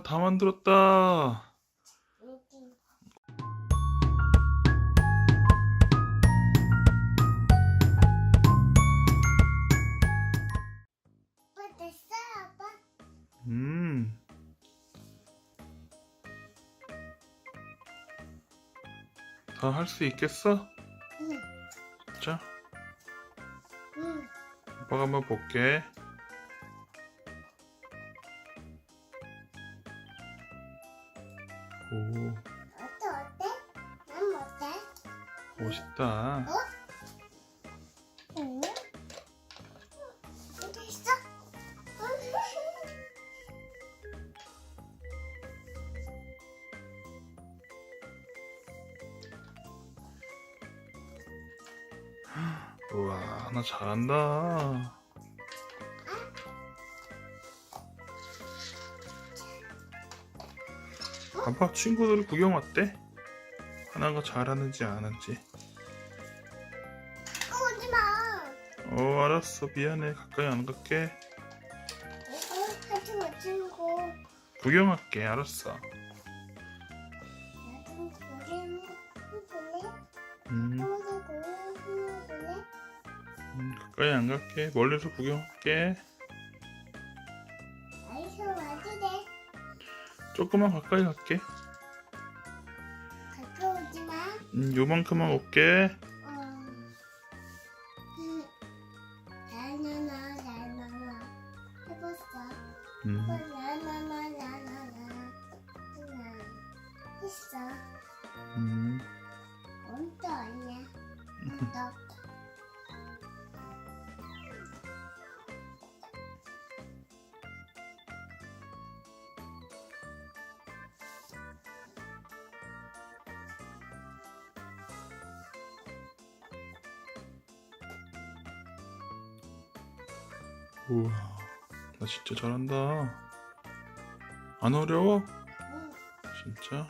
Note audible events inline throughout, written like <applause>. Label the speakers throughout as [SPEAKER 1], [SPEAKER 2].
[SPEAKER 1] 하나 다 만들었다.
[SPEAKER 2] 아빠 됐어, 아빠?
[SPEAKER 1] 음. 다 할 수 있겠어?
[SPEAKER 2] 응.
[SPEAKER 1] 자,
[SPEAKER 2] 응.
[SPEAKER 1] 아빠가 한번 볼게. 오,
[SPEAKER 2] 어때, 어때? 난 어때?
[SPEAKER 1] 멋있다.
[SPEAKER 2] 응. 됐어? <laughs>
[SPEAKER 1] 우와, 하나 잘한다. 아빠 친구들 구경 왔대? 하나가 잘하는지 안 하는지.
[SPEAKER 2] 오지 마.
[SPEAKER 1] 어, 알았어. 미안해. 가까이 안 갈게.
[SPEAKER 2] 같이 맞추고.
[SPEAKER 1] 구경할게. 알았어.
[SPEAKER 2] 나도 고개 해볼래?
[SPEAKER 1] 음? 음, 가까이 안 갈게. 멀리서 구경할게. 조금만 가까이 갈게.
[SPEAKER 2] 가까우지 마.
[SPEAKER 1] 음, 요만큼만 올게.
[SPEAKER 2] 어. 음. 나나나 나나나 해봤어.
[SPEAKER 1] 음,
[SPEAKER 2] 나나나 나나나 하나 했어.
[SPEAKER 1] 음,
[SPEAKER 2] 언더 아니야. 언더.
[SPEAKER 1] 우와, 나 진짜 잘한다. 안 어려워?
[SPEAKER 2] 응.
[SPEAKER 1] 진짜?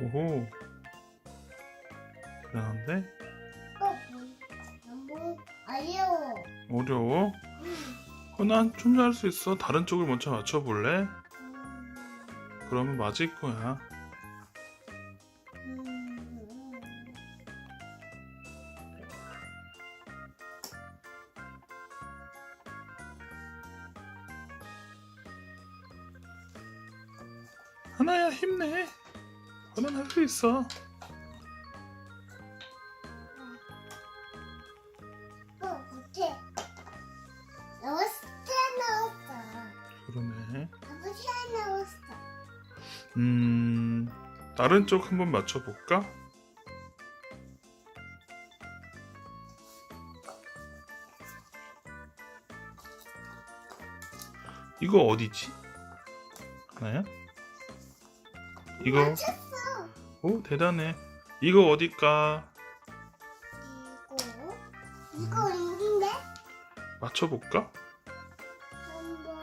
[SPEAKER 1] 오호. 대단한데?
[SPEAKER 2] 어, 너무 어려워.
[SPEAKER 1] 어려워? 어, 난좀잘수 있어. 다른 쪽을 먼저 맞춰볼래?
[SPEAKER 2] 음,
[SPEAKER 1] 그러면 맞을 거야. 있어.
[SPEAKER 2] 어, 못해.
[SPEAKER 1] 그러네.
[SPEAKER 2] 아버지.
[SPEAKER 1] 음, 다른 쪽 한번 맞춰볼까? 이거 어디지? 하나야? 이거,
[SPEAKER 2] 맞췄어.
[SPEAKER 1] 오, 대단해. 이거 어딜까?
[SPEAKER 2] 이거, 이거 여긴데?
[SPEAKER 1] 맞춰볼까?
[SPEAKER 2] 한번.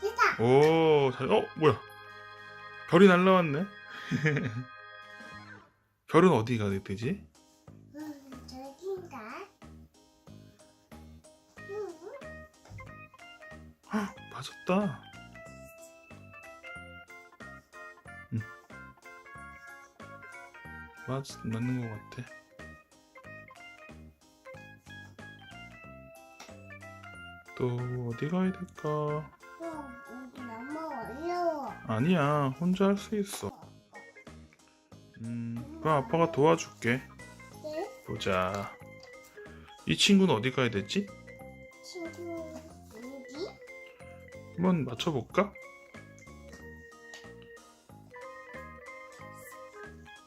[SPEAKER 2] 됐다.
[SPEAKER 1] 오, 잘, 어, 뭐야? 별이 날라왔네? <laughs> 별은 어디가 되지?
[SPEAKER 2] 음, 저긴가? 음,
[SPEAKER 1] 헉, 맞았다. 맞, 맞는 것 같아. 또 어디 가야 될까? 아니야, 혼자 할 수 있어. 음, 그럼 아빠가 도와줄게. 보자. 이 친구는 어디 가야 되지?
[SPEAKER 2] 친구, 여기?
[SPEAKER 1] 한번 맞춰볼까?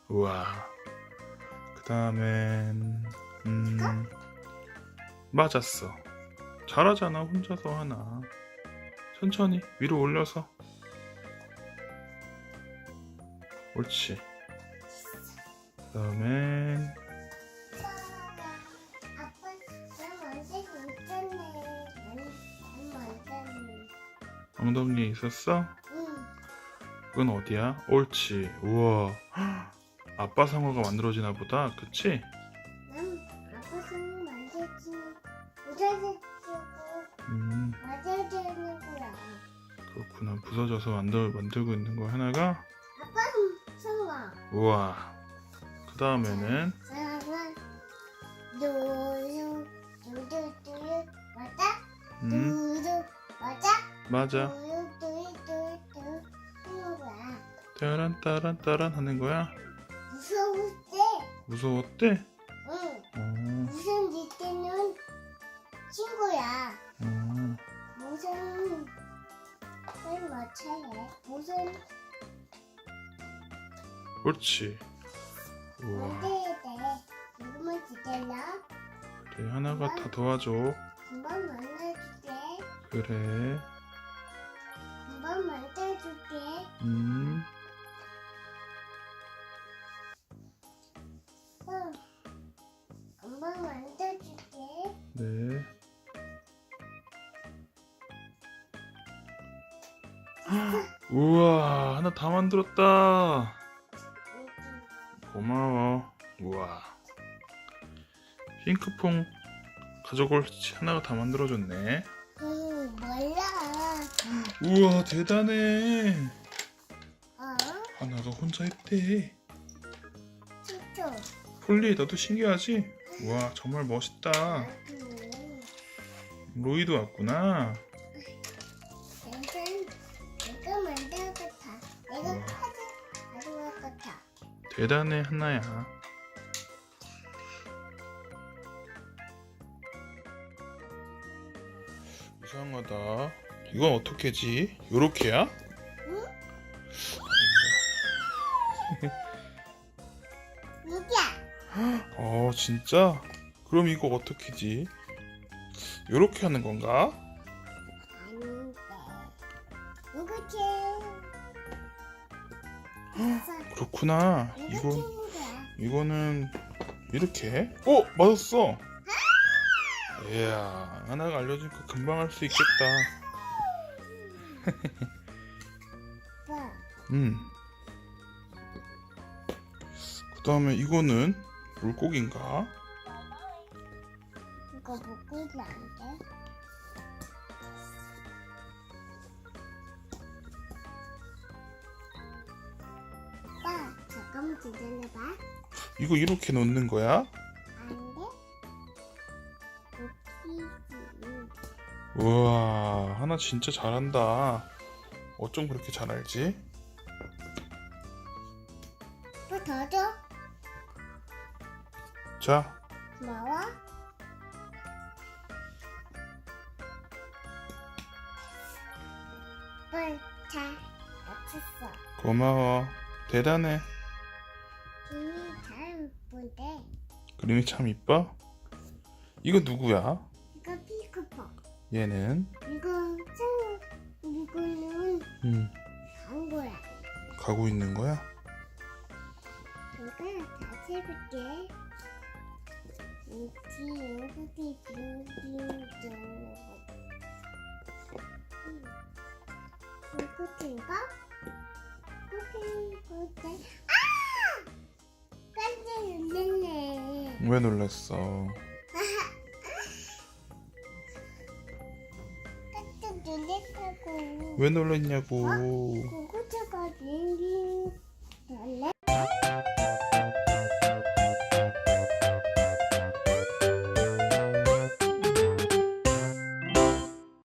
[SPEAKER 1] 우와. 그 다음엔, 음, 맞았어. 잘하잖아, 혼자서 하나. 천천히, 위로 올려서. 옳지. 그 다음엔. 엉덩이에 있었어?
[SPEAKER 2] 응.
[SPEAKER 1] 그건 어디야? 옳지. 우와. 아빠 상어가 만들어지나 보다. 그치?
[SPEAKER 2] 난 아빠 손 만들지. 부서지고
[SPEAKER 1] 음,
[SPEAKER 2] 되는 거야.
[SPEAKER 1] 그렇구나. 부서져서 만들, 만들고 있는 거 하나가.
[SPEAKER 2] 아빠 손아.
[SPEAKER 1] 우와. 그 다음에는,
[SPEAKER 2] 맞아?
[SPEAKER 1] 음,
[SPEAKER 2] 맞아?
[SPEAKER 1] 맞아. 따란, 따란, 따란 하는 거야. 무서웠대?
[SPEAKER 2] 응.
[SPEAKER 1] 어,
[SPEAKER 2] 무슨 이때는 친구야.
[SPEAKER 1] 어.
[SPEAKER 2] 무슨 맨 맞춰해. 무슨
[SPEAKER 1] 옳지. 우와.
[SPEAKER 2] 만들어야 돼. 조금만 기다려.
[SPEAKER 1] 그래, 하나가 다 도와줘.
[SPEAKER 2] 금방 만들어줄게.
[SPEAKER 1] 그래.
[SPEAKER 2] 금방 만들어줄게.
[SPEAKER 1] 음, 다 만들었다. 고마워. 우와. 핑크퐁 가족을 하나가 다 만들어줬네.
[SPEAKER 2] 응, 몰라.
[SPEAKER 1] 우와, 대단해.
[SPEAKER 2] 어?
[SPEAKER 1] 하나가 혼자 했대.
[SPEAKER 2] 진짜.
[SPEAKER 1] 폴리, 너도 신기하지? 우와, 정말 멋있다.
[SPEAKER 2] 응.
[SPEAKER 1] 로이도 왔구나.
[SPEAKER 2] 같아. 내가
[SPEAKER 1] 우와.
[SPEAKER 2] 카드 가져갈 것 같아.
[SPEAKER 1] 대단해, 하나야. 이상하다. 이건 어떻게지? 요렇게야?
[SPEAKER 2] 응? 여기야. <laughs>
[SPEAKER 1] 어, 진짜? 그럼 이거 어떻게지? 요렇게 하는 건가? 그렇구나. 이거. 이거는 이렇게? 어, 맞았어. 이야, 하나가 알려주니까 금방 할 수 있겠다.
[SPEAKER 2] 봐.
[SPEAKER 1] 음. 그 다음에 이거는 물고기인가?
[SPEAKER 2] 이거 있면 안 돼? 잠깐만 기다려봐.
[SPEAKER 1] 이거 이렇게 놓는 거야?
[SPEAKER 2] 안 돼? 웃기지.
[SPEAKER 1] 우와, 하나 진짜 잘한다. 어쩜 그렇게 잘 알지?
[SPEAKER 2] 또더 줘?
[SPEAKER 1] 자,
[SPEAKER 2] 고마워. 뭘 잘 맞췄어.
[SPEAKER 1] 고마워. 대단해.
[SPEAKER 2] 이미 잘 본데.
[SPEAKER 1] 그림이 참 이뻐? 이거 누구야?
[SPEAKER 2] 이거 피크퍼.
[SPEAKER 1] 얘는?
[SPEAKER 2] 이거 짱. 이거는
[SPEAKER 1] 음,
[SPEAKER 2] 간 거야.
[SPEAKER 1] 가고 있는 거야?
[SPEAKER 2] 내가 다시 해볼게. 이치 여기 빙빙빙 이것인가? 이것인 거지? 아! 놀랐네.
[SPEAKER 1] 왜 놀랐어?
[SPEAKER 2] 왜 놀랐다고.
[SPEAKER 1] 왜 놀랬냐고.
[SPEAKER 2] 그거 어? 제가 비행기 놀래?